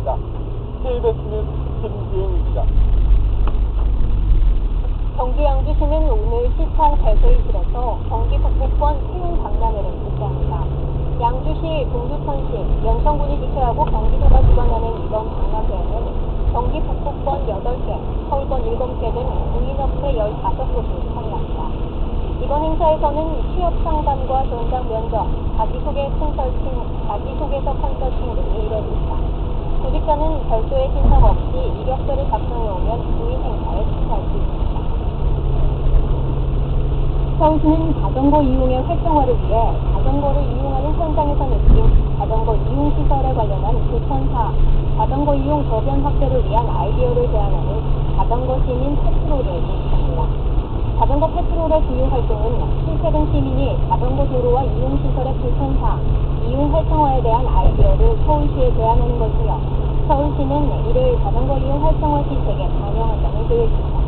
있습니다. KBS 김지은입니다. 경기 양주시는 오늘 시청 대회의실에서 경기 북부권 태운 박람회를 개최합니다. 양주시, 동두천시, 연성군이 주최하고 경기도가 주관하는 이번 박람회에는 경기 북부권 8개, 서울권 7개 등 공인업체 15곳이 참여합니다. 이번 행사에서는 취업 상담과 현장 면접, 자기소개 컨설팅, 자기소개서 컨설팅 등이. 구직자는 별도의 신청 없이 이력서를 작성해 오면 구인 행사에 참여할 수 있습니다. 서울시는 자전거 이용의 활성화를 위해 자전거를 이용하는 현장에서 느낀 자전거 이용 시설에 관련한 교천사, 자전거 이용 저변 확대를 위한 아이디어를 제안하는 자전거 시민 페트롤을 인식합니다. 자전거 페트롤의 주요 활동은 출퇴근 시민이 자전거 도로와 이용 시설의 이용 대한 아이디어를 서울시에 제안하는 것이며 서울시는 이를 자전거 이용 활성화 시책에 반영한다는 계획입니다.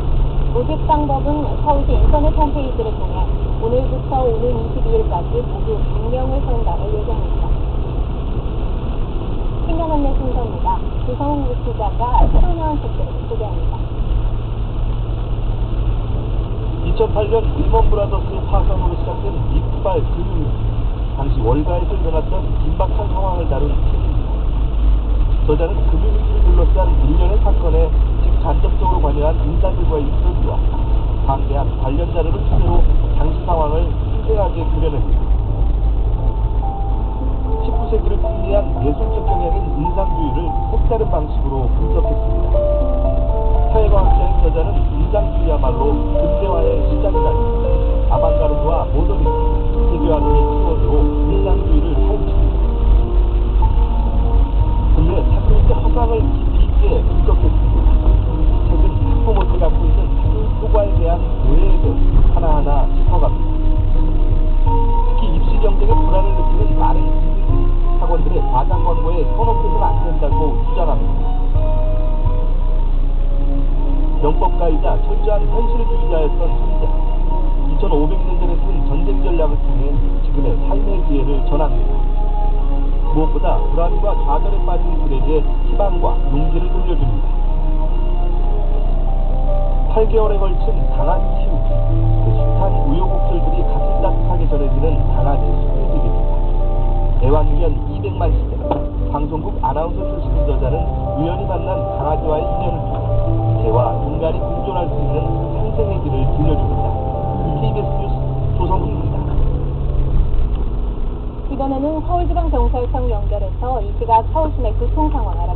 모집 방법은 서울시 인터넷 홈페이지를 통해 오늘부터 오늘 22일까지 모두 100명을 선발할 예정입니다. 신년 안내 순서입니다. 주성훈 기자가 참여한 책들을 소개합니다. 2008년 리먼 브라더스 파산으로 시작된 이빨 금융 당시 월가에서 일어났던 긴박한 상황을 다룬 책입니다. 저자는 금융위기를 둘러싼 일련의 사건에 직간접적으로 관여한 인사들과의 인터뷰와 방대한 관련 자료를 토대로 당시 상황을 생생하게 그려냅니다. 19세기를 풍미한 예술적 경향인 인상주의를 색다른 방식으로 분석했습니다. 사회과학자인 저자는 인상주의야말로 근대화의 시작이라니 대한 대해 하나하나 짚어갑니다. 특히 입시 경쟁에 불안을 느끼는 많은 학원들의 과장 광고에 현혹돼서는 안 된다고 주장합니다. 명법가이자 철저한 현실주의자였던 선자. 2500년 전에 쓴 전쟁 전략을 통해 지금의 삶의 기회를 전합니다. 무엇보다 불안과 좌절에 빠진 그들에게 희망과 용기를 돌려줍니다. 8개월에 걸친 강한 키우기, 그 숱한 우여곡절들이 가슴다하게 전해지는 강아지 수필집입니다. 애완견 200만 시대, 방송국 아나운서 출신 저자는 우연히 만난 강아지와의 인연을 통해 개와 인간이 공존할 수 있는 상생의 길을 들려줍니다. KBS 뉴스 조성훈입니다. 이번에는 서울지방경찰청 연결해서 이 시각 서울시내 교통 상황을